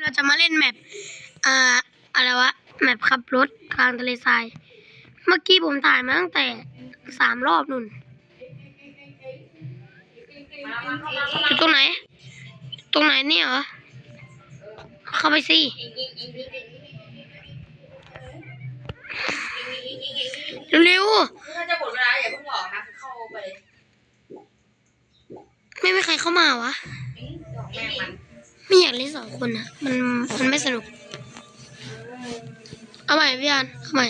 เราจะมาเล่นแมปอ่าอะไรวะ แมปขับรถกลางทะเลทราย เมื่อกี้ผมถ่ายมาตั้งแต่สามรอบนุ่นอยู่ตรงไหน ตรงไหนเนี่ยเหรอ เข้าไปสิ เร็วถ้าจะหมดเวลาอย่าเพิ่งบอกนะคือเข้าไปเลยๆไม่มีใครเข้ามาวะดอกแม่งมัน ไม่อยากเล่นสองคนอะมันมันไม่สนุก เอาใหม่พี่อันเอาใหม่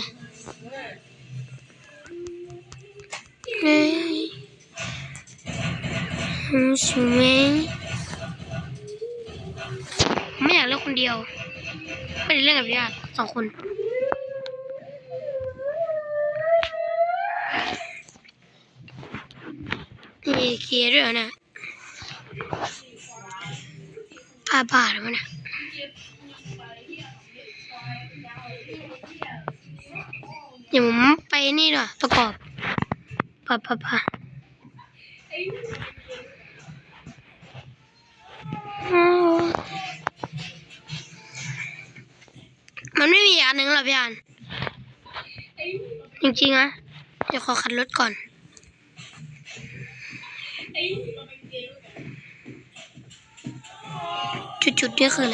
เฮ้ยชิเมะไม่อยากเล่นคนเดียว ไม่ได้เล่นกับพี่อันสองคนนี่เคียร์ด้วยเหรอเนี่ย อาบาดมันนะเดี๋ยวผมไปนี่ด้วยประกอบปะปะปะอ๋อมันไม่มีอันหนึ่งหรอพี่อันจริงๆนะเดี๋ยวขอขัดรถก่อน จุดๆนี่คื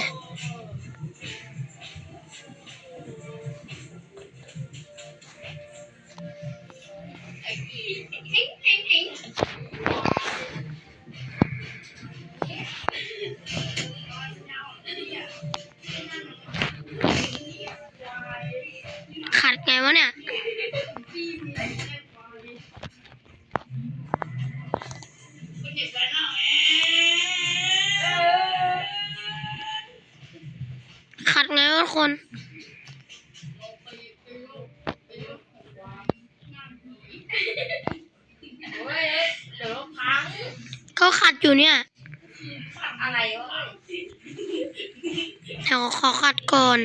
เดี๋ยวขอขัดก่อน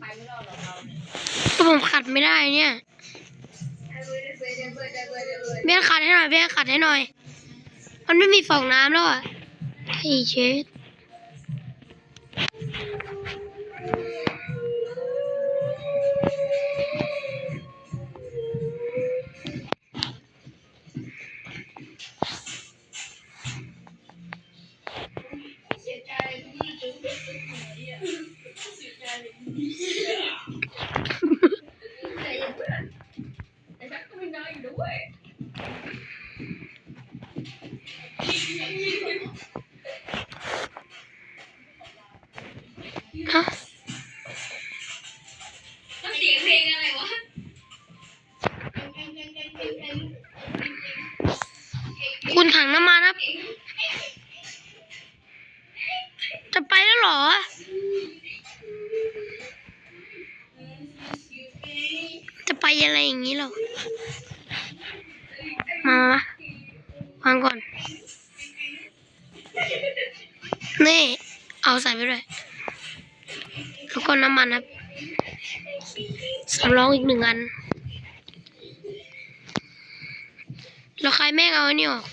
ไปไม่รอดหรอกเราก็ผมขัดไม่ได้เนี่ยเบี้ยขัดให้หน่อยเบี้ยขัดให้หน่อย มันไม่มีฟองน้ำแล้วอะไอ้เช็ด เอาใส่ไปด้วยแล้วก็น้ำมันครับสำรองอีกหนึ่งอัน แล้วใครแม่งเอาไอ้นี่ออก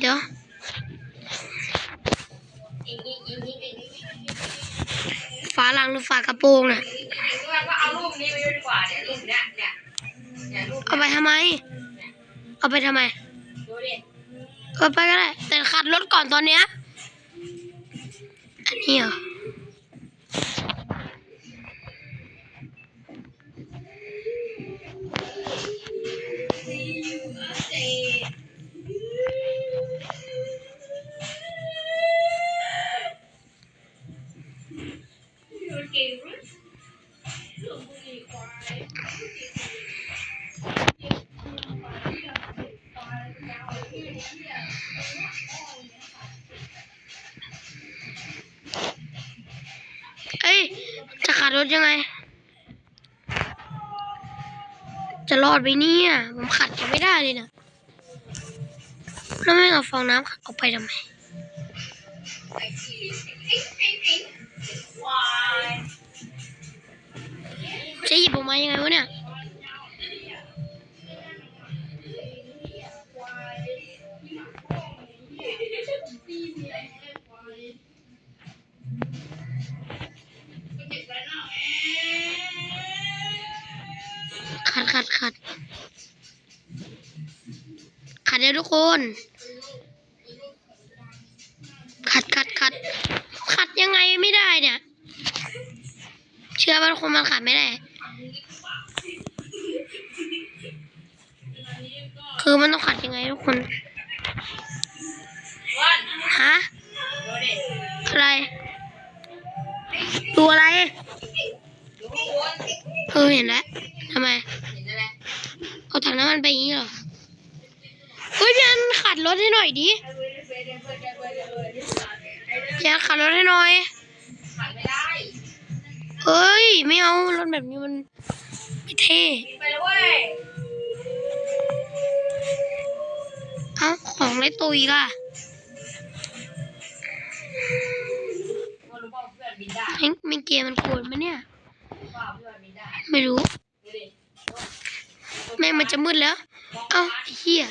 เดี๋ยวฝาหลังหรือฝากระโปรงน่ะก็เอารูปนี้ไปด้วยดีกว่าเนี่ยรูปเนี้ยเนี่ย เอาไปทำไม เอาไปทำไม เอาไปก็ได้ แต่ขัดรถก่อนตอนเนี้ย อันนี้เหรอ ดไปเนี่ย ผมขัดจะไม่ได้เลยนะแล้วไม่เอาฟองน้ำออกไปทำไมจะหยิบออกมายังไงวะเนี่ย ขัดขัดขัดเลยทุกคน ขัดขัดขัดขัดยังไงไม่ได้เนี่ย เชื่อว่าทุกคนมันขัดไม่ได้ คือมันต้องขัดยังไงทุกคน ฮะ อะไรดูอะไรเออเห็นแล้วทำไม เห็นอะไรเอาถังน้ำมันไปอย่างนี้เหรอ เฮ้ยพี่อันขัดรถให้หน่อยดิพี่อันขัดรถให้หน่อยขัดไม่ได้เฮ้ย ไม่เอารถแบบนี้มันไม่เท่เอาของในตัวอีกอะพอรู้ป่าวเพื่อนบินได้แม่งแม่งเกมมันโกรธไหมเนี่ย ไม่รู้ แม่งมันจะมืดแล้ว เอ้าไอ้เหี้ย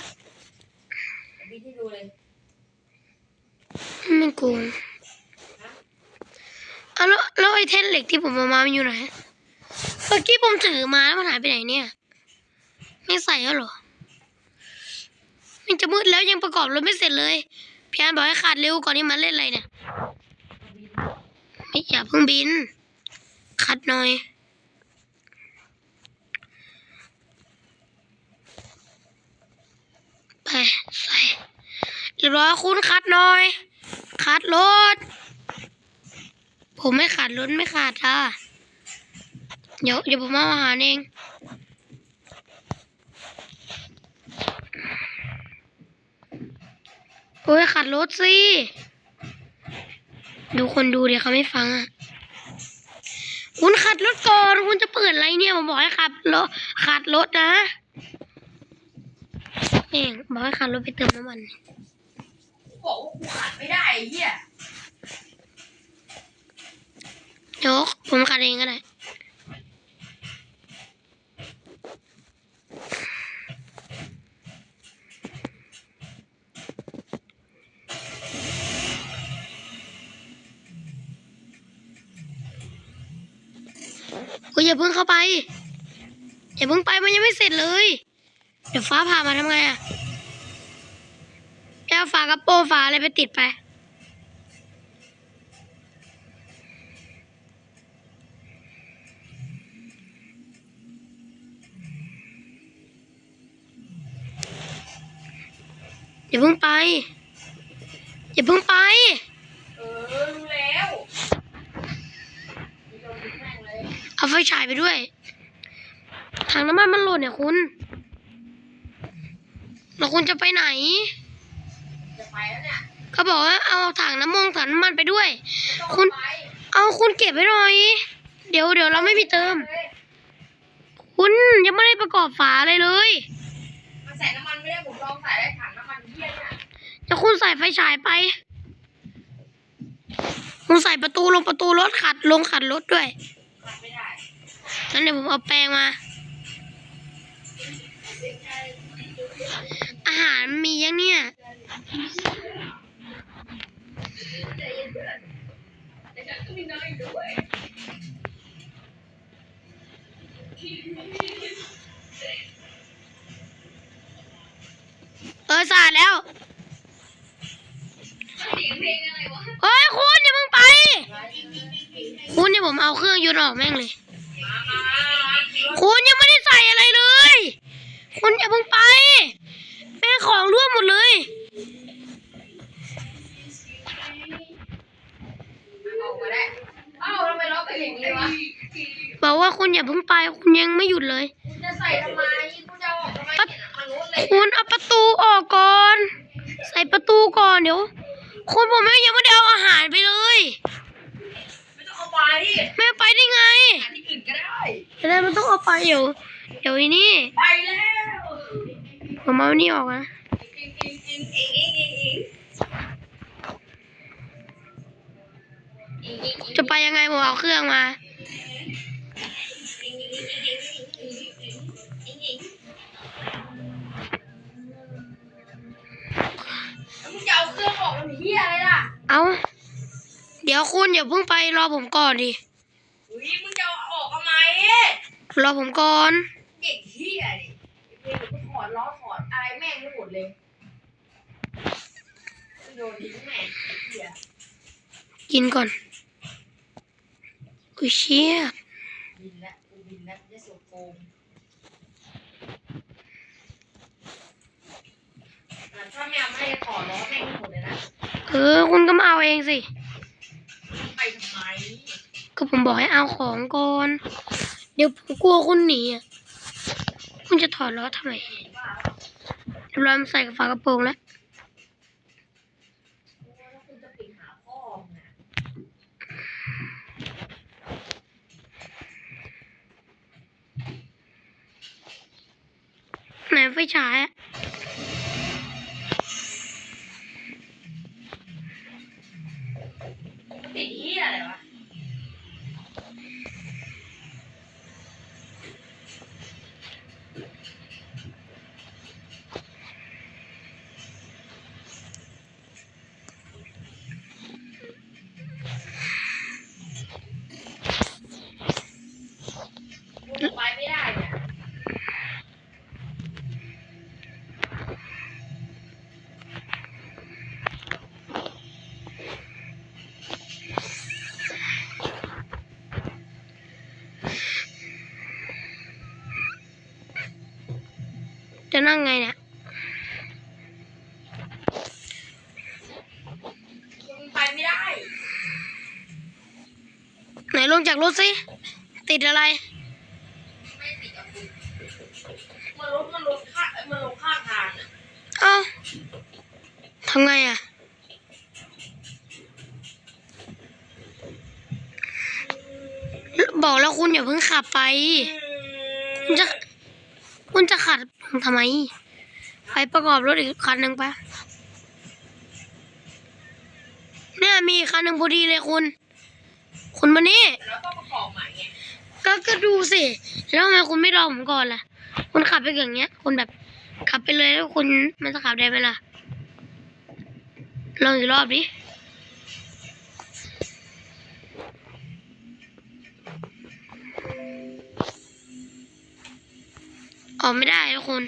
บินให้ดูเลยแม่งโกงเอาแล้วแล้วไอ้แท่นเหล็กที่ผมเอามามันอยู่ไหนเมื่อกี้ผมถือมาแล้วมันหายไปไหนเนี่ย ไม่ใส่แล้วเหรอ มันจะมืดแล้วยังประกอบรถไม่เสร็จเลย พี่อันบอกให้ขาดเร็วก่อนที่มันเล่นอะไรเนี่ย ไม่อย่าเพิ่งบิน ขัดหน่อย ไปใส่เรียบร้อยคุณขัดหน่อยขัดรถ ผมไม่ขัดรถไม่ขาดอะเดี๋ยวเดี๋ยวผมเอาอาหารเองโอ้ยขัดรถสิ ดูคนดูเดี๋ยวเขาไม่ฟังอะ คุณขัดรถก่อน คุณจะเปิดอะไรเนี่ย ผมบอกให้ขับรถขัดรถนะ เองบอกให้ขับรถไปเติมน้ำมันบอกว่ากูขัดไม่ได้ไอ้เหี้ยเดี๋ยวผมขัดเองก็ได้โอ้ยอย่าเพิ่งเข้าไป อย่าเพิ่งไปมันยังไม่เสร็จเลย เดี๋ยวฟ้าผ่ามาทำไงอะไปเอาฝากระโปรงฝาอะไรไปติดไป อย่าเพิ่งไป อย่าเพิ่งไป เออรู้แล้วมีโดนบินแม่งเลยเอาไฟฉายไปด้วย ถังน้ำมันมันหล่นเนี่ยคุณ แล้วคุณจะไปไหน จะไปแล้วเนี่ยเขาบอกว่าเอาถังน้ำมงถังน้ำมันไปด้วยไม่ต้องคุณไปเอาคุณเก็บไว้หน่อย เดี๋ยวเดี๋ยวเราไม่มีเติมเลยคุณยังไม่ได้ประกอบฝาอะไรเลย มันใส่น้ำมันไม่ได้ผมลองใส่ได้ถังน้ำมันเหี้ยเนี่ยจะคุณใส่ไฟฉายไป คุณใส่ประตูลงประตูรถขัดลงขัดรถด้วยขัดไม่ได้งั้นเดี๋ยวผมเอาแปรงมา อาหารมียังเนี่ย เออสาดแล้วเสียงเพลงอะไรวะเฮ้ยคุณอย่าเพิ่งไป คุณเนี่ยผมเอาเครื่องยนต์ออกแม่งเลย คุณยังไม่ได้ใส่อะไรเลย คุณอย่าเพิ่งไปแม่งของร่วมหมดเลยออกมาได้เอ้าทำไมล็อกเป็นอย่างนี้วะบอกว่าคุณอย่าเพิ่งไป คุณยังไม่หยุดเลยคุณจะใส่ทำไมคุณจะเอาออกทำไมเนี่ยมันรู้เลยคุณเอาประตูออกก่อน ใส่ประตูก่อนเดี๋ยว คุณผมไม่ยังไม่ได้เอาอาหารไปเลย ไม่ต้องเอาไปแม่ไปได้ไง หาที่อื่นก็ได้ แต่นั้นมันต้องเอาไปเดี๋ยว เดี๋ยวอีนี่ไปแล้วผมเอานี่ออกนะจะไปยังไงผมเอาเครื่องมามึงจะเอาเครื่องออกมันเฮียอะไรล่ะ เอาเดี๋ยวคุณอย่าเพิ่งไปรอผมก่อนดิมึงจะออกทำไมรอผมก่อน เด็กเหี้ยดิเดี๋ยวกูถอดล้อถอดอะไรแม่งไม่หมดเลยโยนทิ้งแม่งไอ้เหี้ยกินก่อนอุ้ยเชี่ยบินแล้วกูบินแล้วจะสูบโกงอะถ้าแมวไม่ได้ถอดล้อแม่งไม่หมดเลยนะเออ คุณก็มาเอาเองสิ ไปทำไมก็ผมบอกให้เอาของก่อน เดี๋ยวผมกลัวคุณหนีอะ คุณจะถอดล้อทำไมเรียบร้อยมันใส่กับฝากระโปรงแล้วไหนไฟฉายอะ นั่งไงเนี่ยกูไปไม่ได้ ไหนลงจากรถสิ ติดอะไรไม่ติดกับกูมันรถมันรถข้างมันลงข้างทางอะเอ้าทำไงอะบอกแล้วคุณอย่าเพิ่งขับไป คุณจะ คุณจะขัด ผมทำไม ไปประกอบรถอีกคันหนึ่งปะเนี่ยมีคันหนึ่งพอดีเลยคุณ คุณมานี่แล้วต้องประกอบใหม่ไงก็ก็ดูสิ แล้วทำไมคุณไม่รอผมก่อนล่ะ คุณขับไปอย่างเงี้ย คุณแบบขับไปเลยแล้วคุณมันจะขับได้ไหมล่ะ ลองอีกรอบดิ ออไม่ได้ทุกคน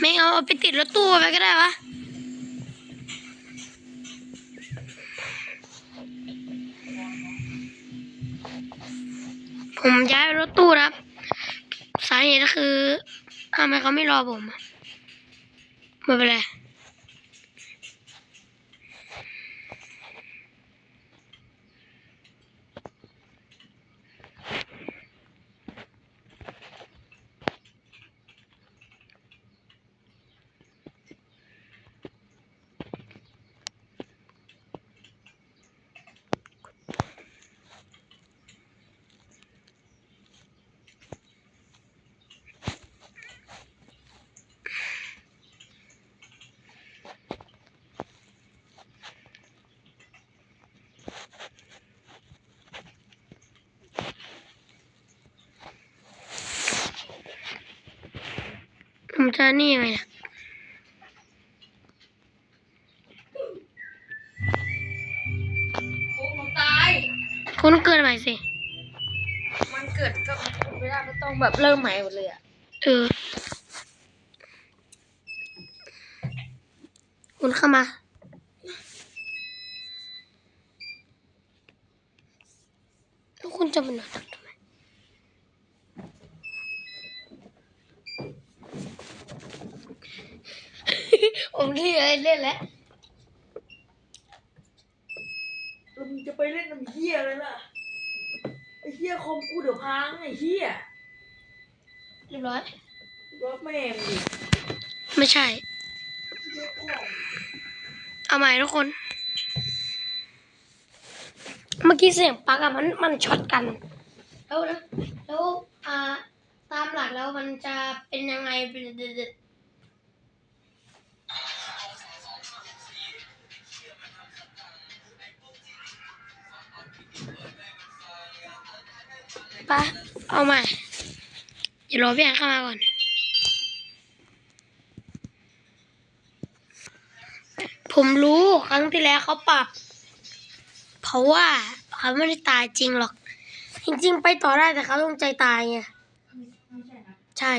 ไม่เอาเอาไปติดรถตู้ไปก็ได้วะผมย้ายรถตู้นะครับ สาเหตุก็คือทำไมเขาไม่รอผมไม่เป็นไร ผมจะนี่ยังไงเนี่ยโค้งมันตาย คุณเกิดใหม่สิ มันเกิดก็ไม่ได้ก็ต้องแบบเริ่มใหม่หมดเลยอะเออ คุณเข้ามา แล้วคุณจะมานอนทำไม ผมเล่นเล่นแล้วแล้วมึงจะไปเล่นน้ำเหี้ยเลยล่ะไอ้เหี้ยคอมกูเดี๋ยวพังไอ้เหี้ยเรียบร้อยรถแม่งดิไม่ใช่เหี้ยพ่อเอาใหม่ทุกคน เมื่อกี้เสียงปลั๊กอะมันมันช็อตกัน แล้วแล้วแล้วอ่าตามหลักแล้วมันจะเป็นยังไงเป็นเปะเอาใหม่อย่ารอพี่แอนเข้ามาก่อนผมรู้ครั้งที่แล้วเขาปรับ เพราะว่าเขาไม่ได้ตายจริงหรอก จริง ๆ ไปต่อได้แต่เขาต้องใจตายไงใช่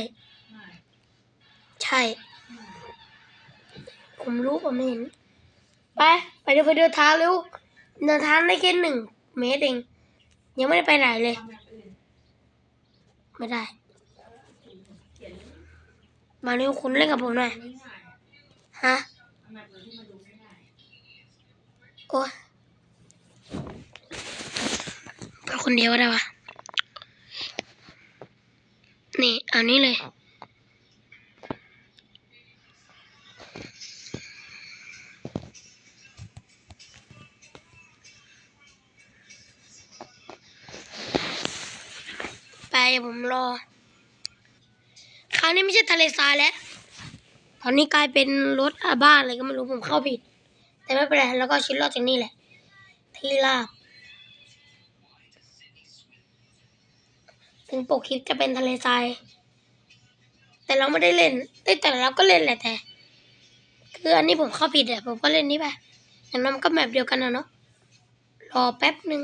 ใช่ ผมรู้ผมเห็น ไป ไปเดินไปเดินเท้าเร็วเดินท้าได้แค่หนึ่งเมตรเอง ยังไม่ได้ไปไหนเลย ไม่ได้ มานิวคุณเล่นกับผมหน่อย ฮะ โอ้ไปคนเดียวได้ปะนี่อันนี้เลย ไปผมรอ คราวนี้ไม่ใช่ทะเลทรายแล้ว ตอนนี้กลายเป็นรถอาบ้านอะไรก็ไม่รู้ผมเข้าผิด แต่ไม่เป็นไรแล้วก็ชิดรอดจากนี่แหละ ที่ราบ ถึงปกคลิปจะเป็นทะเลทราย แต่เราไม่ได้เล่นเอ้แต่เราก็เล่นแหละแต่ คืออันนี้ผมเข้าผิดอะผมก็เล่นนี้ไปอย่างนั้นมันก็แมปเดียวกันนะเนาะ รอแป๊บหนึ่ง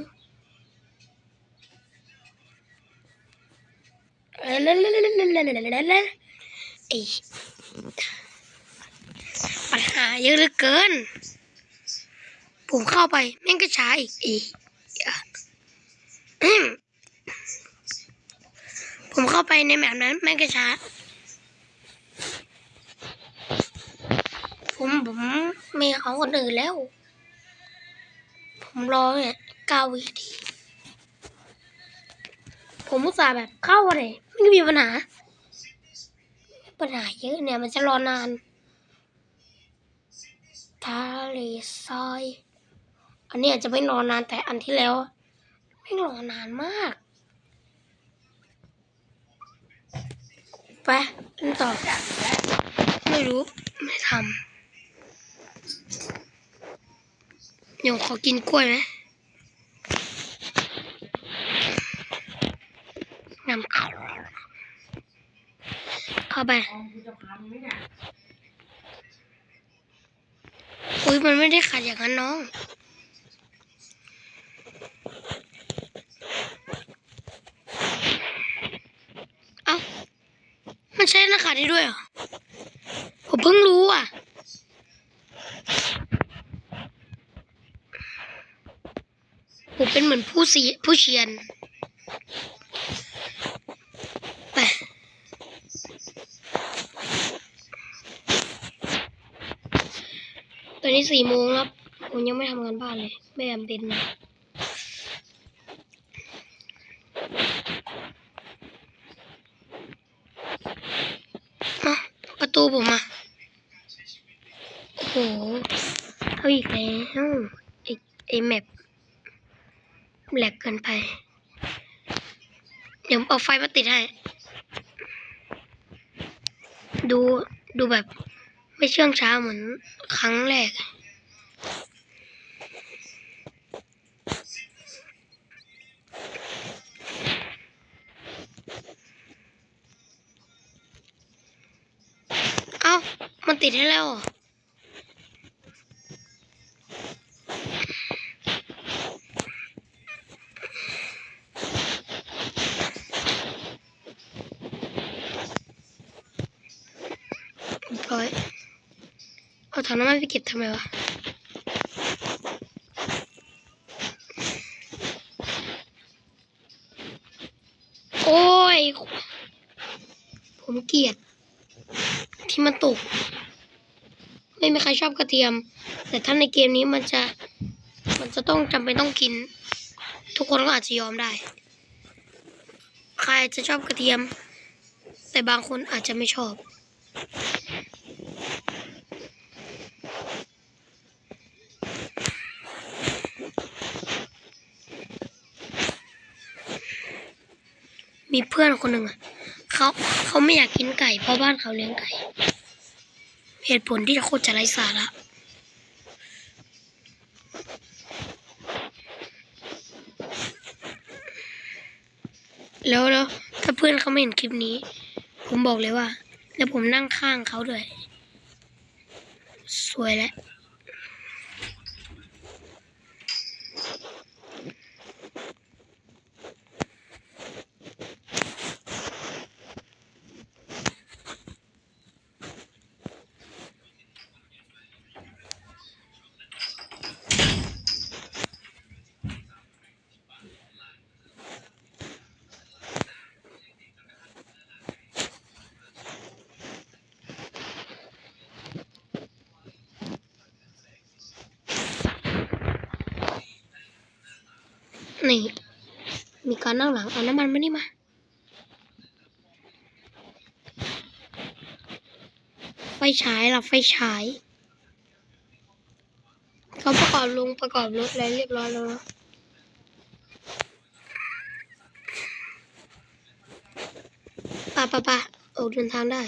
ปัญหาเยอะเหลือเกิน ผมเข้าไปแม่งก็ช้าอีกอีผมเข้าไปในแบบนั้นแม่งก็ช้า ผมผมไม่เอาคนอื่นแล้ว ผมรอเนี่ยเก้าวิทีผมอุตส่าห์แบบเข้าเลย ไม่มีปัญหา ปัญหาเยอะเนี่ยมันจะรอนานทะเลทราย อันนี้อาจจะไม่รอนานแต่อันที่แล้วไม่รอนานมาก ไปเล่นต่อ ไม่รู้ ไม่ทำเดี๋ยวขอกินกล้วยไหมงำเข้าาไปอุ้ยมันไม่ได้ขัดอย่างนั้นน้อง เอ้า มันใช้หน้าขัดได้ด้วยเหรอ ผมเพิ่งรู้อะผมเป็นเหมือนผู้เสียผู้เชียน ไป ต อนนี้สี่โมงแล้วผมยังไม่ทำงานบ้านเลยไม่จำเป็นนะเอ้าประตูผมอะโอ้โหเอาอีกแล้วไอไอแมปแหลกเกินไป เดี๋ยวเอาไฟมาติดให้ ดู ดูแบบไม่เชื่องช้าเหมือน ครั้งแรก เอ้า มันติดให้แล้วเหรอเรียบร้อย ถังน้ำมันไปเก็บทำไมวะโอ้ย ผมเกลียด ที่มันตก ไม่มีใครชอบกระเทียม แต่ถ้าในเกมนี้มันจะ มันจะต้องจำเป็นต้องกิน ทุกคนก็อาจจะยอมได้ ใครจะชอบกระเทียม แต่บางคนอาจจะไม่ชอบ มีเพื่อนคนหนึ่งอะเขาเขาไม่อยากกินไก่ เพราะบ้านเขาเลี้ยงไก่ เหตุผลที่โคตรจะไร้สาระแล้วแล้วถ้าเพื่อนเขาไม่เห็นคลิปนี้ ผมบอกเลยว่า แล้วผมนั่งข้างเขาด้วย สวยแล้ว นี่ มีการนั่งหลังเอาน้ำมันมานี่มาไฟฉายหล่ะไฟฉายเขาประกอบลงประกอบรถแล้วเรียบร้อยแล้วนะปะปะปะออกเดินทางได้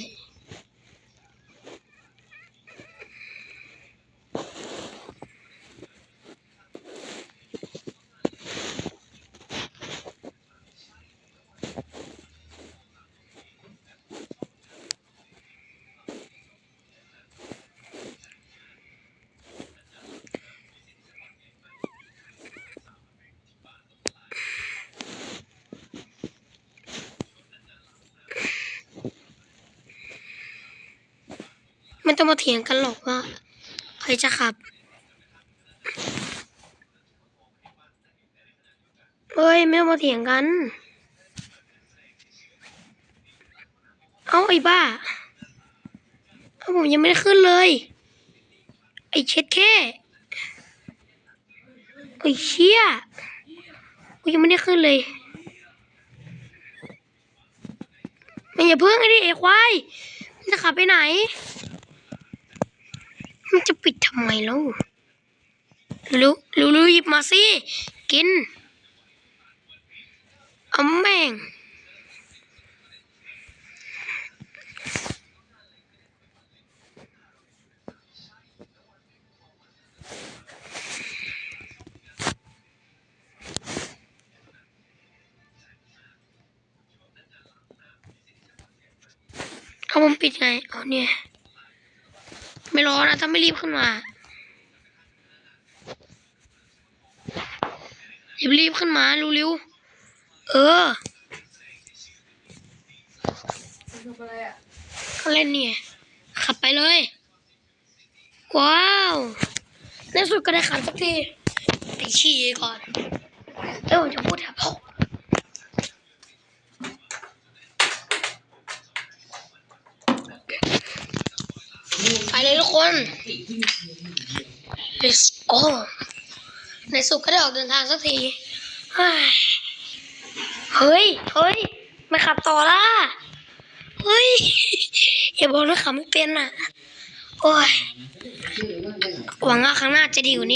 ไม่ต้องมาเถียงกันหรอกว่า ใครจะขับ เฮ้ย ไม่ต้องมาเถียงกัน เอาไอ้บ้า เอาผมยังไม่ได้ขึ้นเลย ไอ้เช็ดแค่ไอ้เชี่ยกูยังไม่ได้ขึ้นเลยมันอย่าเพิ่งไอ้ดิไอ้ควายมันจะขับไปไหน มันจะปิดทำไมแล้วรู้รู้รู้หยิบมาสิ กินอาแม่งเอาผมปิดไงเอาเนี่ย ไม่รอนะถ้าไม่รีบขึ้นมารีบรีบขึ้นมาเร็วๆเออมึงทำอะไรอะก็เล่นเนี่ยขับไปเลย ว้าวในสุดก็ได้ขับสักทีไปขี่ก่อนเอ้ยผมจะพูดแถบพ่อไป เลยทุกคน let's go ในสุดก็ได้ออกเดินทางสักที เฮ้ย เฮ้ยไม่ขับต่อละเฮ้ย อย่าบอกนะขับไม่เป็นอะ โอ้ย หวังว่าครั้งหน้าจะดีกว่านี้